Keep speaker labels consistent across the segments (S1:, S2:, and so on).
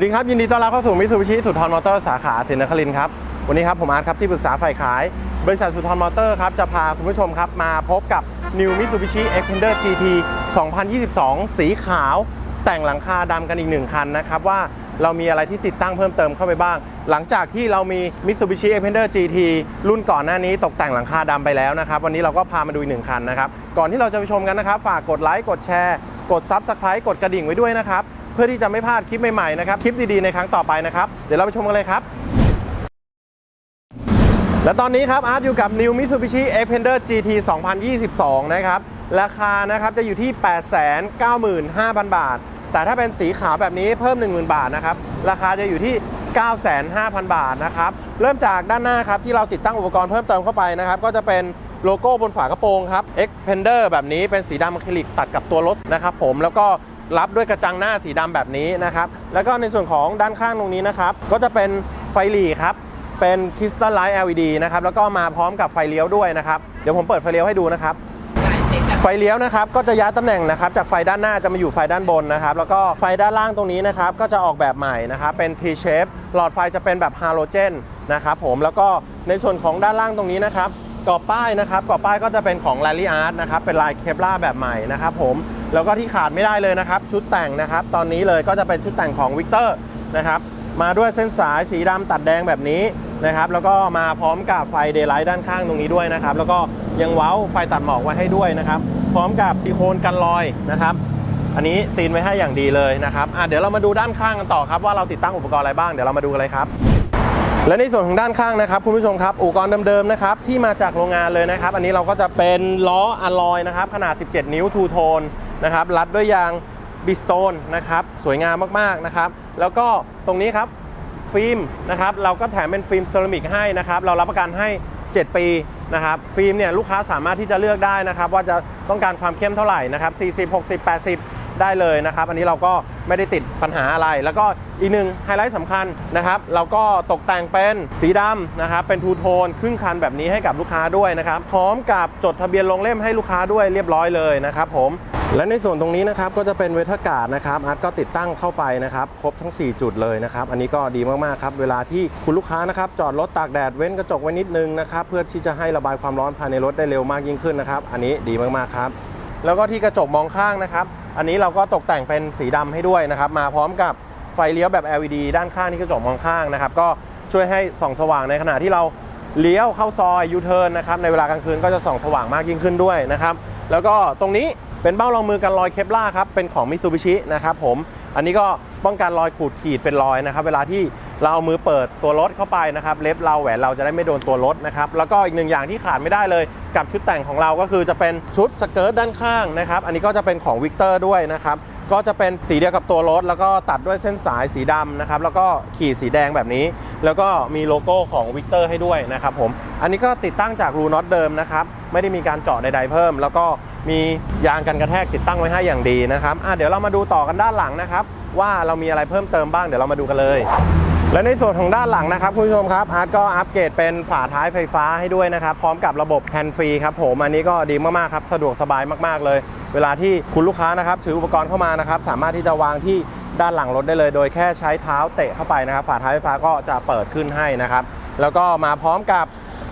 S1: วัสดีครับ ยินดีต้อนรับเข้าสู่มิตซูบิชิสุทรมอเตอร์สาขาสินนครินครับ วันนี้ครับผมอาร์ตครับที่ปรึกษาฝ่ายขาย บริษัทสุทรมอเตอร์ครับจะพาคุณผู้ชมครับมาพบกับ New Mitsubishi Xpander GT 2022 สีขาว แต่งหลังคาดำกันอีกหนึ่งคันนะครับว่าเรามีอะไรที่ติดตั้งเพิ่มเติมเข้าไปบ้าง หลังจากที่เรามี Mitsubishi Xpander GT รุ่นก่อนหน้านี้ตกแต่งหลังคาดำไปแล้วนะครับวันนี้เราก็พามาดูอีกหนึ่งคันนะครับก่อนที่เราจะไปชมกันนะครับฝากกดไลค์กดแชร์ กด Subscribe กดกระดิ่งไว้ด้วยนะครับ พื่อที่จะไม่พลาดคลิปใหม่ๆนะครับคลิปดีๆในครั้งต่อไปนะครับเดี๋ยวเราไปชมกันเลยครับ และตอนนี้ครับอาร์ตอยู่กับ New Mitsubishi Xpander GT 2022 นะครับราคานะครับจะอยู่ที่ 895,000 บาท แต่ถ้าเป็นสีขาวแบบนี้เพิ่ม 10,000 บาทนะครับราคาจะอยู่ที่ 95,000บาทนะครับเริ่มจากด้านหน้าครับที่เราติดตั้งอุปกรณ์เพิ่มเติมเข้าไปนะครับก็จะเป็นโลโก้บนฝากระโปรงครับ Xpander แบบนี้เป็นสีดำอะคริลิกตัดกับตัวรถนะครับผมแล้วก็ รับด้วยกระจังหน้าสีดำแบบนี้นะครับ แล้วก็ในส่วนของด้านข้างตรงนี้นะครับ ก็จะเป็นไฟหลีครับ เป็นคริสตัลไลท์ LED นะครับ แล้วก็มาพร้อมกับไฟเลี้ยวด้วยนะครับ เดี๋ยวผมเปิดไฟเลี้ยวให้ดูนะครับ ไฟเลี้ยวนะครับ ก็จะย้ายตำแหน่งนะครับ จากไฟด้านหน้าจะมาอยู่ไฟด้านบนนะครับ แล้วก็ไฟด้านล่างตรงนี้นะครับ ก็จะออกแบบใหม่นะครับ เป็น T shape หลอดไฟจะเป็นแบบฮาโลเจนนะครับผม แล้วก็ในส่วนของด้านล่างตรงนี้นะครับกรอบป้ายนะครับกรอบป้ายก็จะเป็นของ Rally Art นะครับ เป็นลายเคปลาแบบใหม่นะครับผม แล้วก็ที่ขาดไม่ได้เลยนะครับ ชุดแต่งนะครับ ตอนนี้เลยก็จะเป็นชุดแต่งของ Victor นะครับมาด้วยเส้นสายสีดำตัดแดงแบบนี้นะครับ แล้วก็มาพร้อมกับไฟเดย์ไลท์ด้านข้างตรงนี้ด้วยนะครับ แล้วก็ยังเว้าไฟตัดหมอกไว้ให้ด้วยนะครับ พร้อมกับดีโคนกันรอยนะครับ อันนี้ซีนไว้ให้อย่างดีเลยนะครับอะเดี๋ยวเรามาดูด้านข้างกันต่อครับว่าเราติดตั้งอุปกรณ์อะไรบ้างเดี๋ยวเรามาดูกันเลยครับและในส่วนของด้านข้างนะครับคุณผู้ชมครับอุปกรณ์เดิมๆนะครับที่มาจากโรงงานเลยนะครับ อันนี้เราก็จะเป็นล้ออะลอยนะครับขนาด 17 นิ้วทูโทน นะครับรัดด้วยยางบิสโตนนะครับสวยงามมากๆนะครับ แล้วก็ตรงนี้ครับฟิล์มนะครับเราก็แถมเป็นฟิล์มเซรามิกให้นะครับเรารับประกันให้ 7 ปีนะครับฟิล์มเนี่ยลูกค้าสามารถที่จะเลือกได้นะครับ ว่าจะต้องการความเข้มเท่าไหร่นะครับ40 60 80 ได้เลยนะครับ อันนี้เราก็ไม่ได้ติดปัญหาอะไร แล้วก็อีกหนึ่งไฮไลท์สำคัญนะครับ เราก็ตกแต่งเป็นสีดำนะครับเป็นทูโทนครึ่งคันแบบนี้ให้กับลูกค้าด้วยนะครับพร้อมกับจดทะเบียนลงเล่มให้ลูกค้าด้วยเรียบร้อยเลยนะครับผม และในส่วนตรงนี้นะครับก็จะเป็นเวทการ์ดนะครับอาร์ตก็ติดตั้งเข้าไปนะครับครบทั้ง 4 จุดเลยนะครับ อันนี้ก็ดีมากๆครับเวลาที่คุณลูกค้านะครับจอดรถตากแดดเว้นกระจกไว้นิดนึงนะครับเพื่อที่จะให้ระบายความร้อนภายในรถได้เร็วมากยิ่งขึ้นนะครับ อันนี้ดีมากๆครับแล้วก็ที่กระจกมองข้างนะครับ อันนี้เราก็ตกแต่งเป็นสีดำให้ด้วยนะครับมาพร้อมกับไฟเลี้ยวแบบ LED ด้านข้างที่กระจกมองข้างนะครับก็ช่วยให้ส่องสว่างในขณะที่เราเลี้ยวเข้าซอยยูเทิร์นนะครับในเวลากลางคืนก็จะส่องสว่างมากยิ่งขึ้นด้วยนะครับ แล้วก็ตรงนี้เป็นเบ้ารองมือกันรอยเคปล่าครับ เป็นของมิตซูบิชินะครับผม อันนี้ก็ป้องกันรอยขูดขีดเป็นรอยนะครับ เวลาที่เราเอามือเปิดตัวรถเข้าไปนะครับ เล็บเราแหวนเราจะได้ไม่โดนตัวรถนะครับ แล้วก็อีกหนึ่งอย่างที่ขาดไม่ได้เลย กับชุดแต่งของเราก็คือจะเป็นชุดสเกิร์ตด้านข้างนะครับ อันนี้ก็จะเป็นของวิกเตอร์ด้วยนะครับ ก็จะเป็นสีเดียวกับตัวรถ แล้วก็ตัดด้วยเส้นสายสีดำนะครับ แล้วก็ขีดสีแดงแบบนี้ แล้วก็มีโลโก้ของวิกเตอร์ให้ด้วยนะครับผม อันนี้ก็ติดตั้งจากรูน็อตเดิมนะครับ ไม่ได้มีการเจาะใดๆเพิ่ม แล้วก็มียางกันกระแทกติดตั้งไว้ให้อย่างดีนะครับอะเดี๋ยวเรามาดูต่อกันด้านหลังนะครับ ว่าเรามีอะไรเพิ่มเติมบ้างเดี๋ยวเรามาดูกันเลย และในส่วนของด้านหลังนะครับคุณผู้ชมครับอาร์ตก็อัปเกรดเป็นฝาท้ายไฟฟ้าให้ด้วยนะครับ พร้อมกับระบบแฮนด์ฟรีครับผมอันนี้ก็ดีมากๆครับสะดวกสบายมากๆเลย เวลาที่คุณลูกค้านะครับถืออุปกรณ์เข้ามานะครับสามารถที่จะวางที่ด้านหลังรถได้เลย โดยแค่ใช้เท้าเตะเข้าไปนะครับ ฝาท้ายไฟฟ้าก็จะเปิดขึ้นให้นะครับ แล้วก็มาพร้อมกับ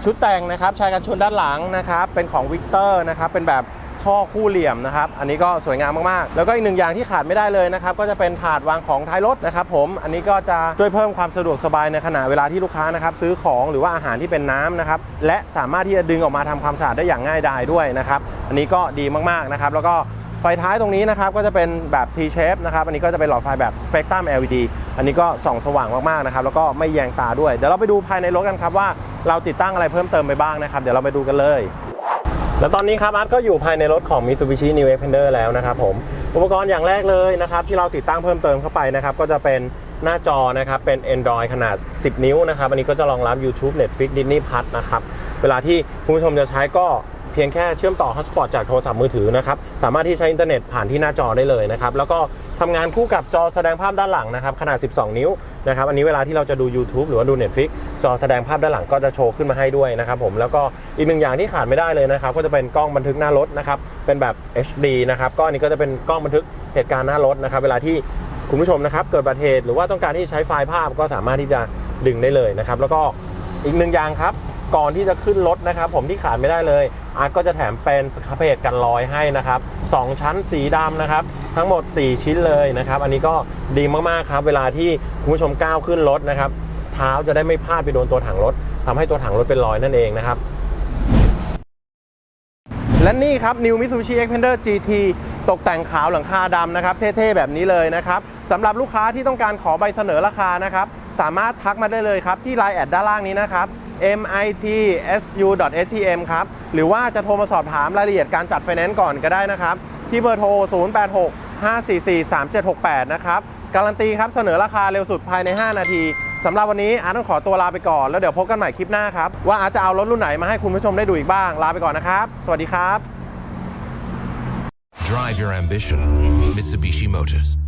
S1: ชุดแต่งนะครับชายกันชนด้านหลังนะครับ เป็นของวิกเตอร์นะครับเป็นแบบท่อคู่เหลี่ยมนะครับ อันนี้ก็สวยงามมาก ๆ แล้วก็อีกหนึ่งอย่างที่ขาดไม่ได้เลยนะครับ ก็จะเป็นถาดวางของท้ายรถนะครับผม อันนี้ก็จะช่วยเพิ่มความสะดวกสบายในขณะเวลาที่ลูกค้านะครับซื้อของหรือว่าอาหารที่เป็นน้ำนะครับ และสามารถที่จะดึงออกมาทำความสะอาดได้อย่างง่ายดายด้วยนะครับ อันนี้ก็ดีมากๆนะครับแล้วก็ไฟท้ายตรงนี้นะครับก็จะเป็นแบบ T shape นะครับอันนี้ก็จะเป็นหลอดไฟแบบ Spectrum LED อันนี้ก็ส่องสว่างมากๆนะครับแล้วก็ไม่แยงตาด้วย เดี๋ยวเราไปดูภายในรถกันครับว่าเราติดตั้งอะไรเพิ่มเติมไปบ้างนะครับเดี๋ยวเราไปดูกันเลยแล้วตอนนี้ครับอาร์ตก็อยู่ภายในรถของ Mitsubishi New Xpander แล้วนะครับผมอุปกรณ์อย่างแรกเลยนะครับที่เราติดตั้งเพิ่มเติมเข้าไปนะครับก็จะเป็นหน้าจอนะครับเป็น Android ขนาด 10 นิ้วนะครับอันนี้ก็จะรองรับ YouTube Netflix Disney Plus นะครับเวลาที่คุณผู้ชมจะใช้ก็ พียงแค่เชื่อมต่อ Hotspot จากโทรศัพท์มือถือนะครับ สามารถที่ใช้อินเทอร์เน็ตผ่านที่หน้าจอได้เลยนะครับ แล้วก็ทำงานคู่กับจอแสดงภาพด้านหลังนะครับ ขนาด 12 นิ้วนะครับ อันนี้เวลาที่เราจะดู YouTube หรือว่าดู Netflix จอแสดงภาพด้านหลังก็จะโชว์ขึ้นมาให้ด้วยนะครับผมแล้วก็อีกหนึ่งอย่างที่ขาดไม่ได้เลยนะครับ ก็จะเป็นกล้องบันทึกหน้ารถนะครับเป็นแบบ HD นะครับก็อันนี้ก็จะเป็นกล้องบันทึกเหตุการณ์หน้ารถนะครับ เวลาที่คุณผู้ชมนะครับเกิดอุบัติเหตุหรือว่าต้องการที่ใช้ไฟล์ภาพก็สามารถที่จะดึงได้เลยนะครับแล้วก็อีกหนึ่งอย่างครับ ก่อนที่จะขึ้นรถนะครับผมที่ขาดไม่ได้เลยอาร์ตก็จะแถมเป็นสครับเพจกันรอยให้นะครับสองชั้นสีดำนะครับทั้งหมด 4 ชิ้นเลยนะครับอันนี้ก็ดีมากๆครับ เวลาที่คุณผู้ชมก้าวขึ้นรถนะครับเท้าจะได้ไม่พลาดไปโดนตัวถังรถทำให้ตัวถังรถเป็นรอยนั่นเองนะครับและนี่ครับ New Mitsubishi Xpander GT ตกแต่งขาวหลังคาดำนะครับ เท่ๆ แบบนี้เลยนะครับสำหรับลูกค้าที่ต้องการขอใบเสนอราคานะครับ สามารถทักมาได้เลยครับ ที่ Line แอดด้านล่างนี้นะครับ mitsu.htm ครับ หรือว่าจะโทรมาสอบถามรายละเอียดการจัดไฟแนนซ์ก่อนก็ได้นะครับ ที่เบอร์โทร 086 544 3768 นะครับ การันตีครับเสนอราคาเร็วสุดภายใน 5 นาทีสำหรับวันนี้อาร์ตต้องขอตัวลาไปก่อน แล้วเดี๋ยวพบกันใหม่คลิปหน้าครับ ว่าอาร์ตจะเอารถรุ่นไหนมาให้คุณผู้ชมได้ดูอีกบ้าง ลาไปก่อนนะครับ สวัสดีครับ
S2: Drive your ambition. Mitsubishi Motors.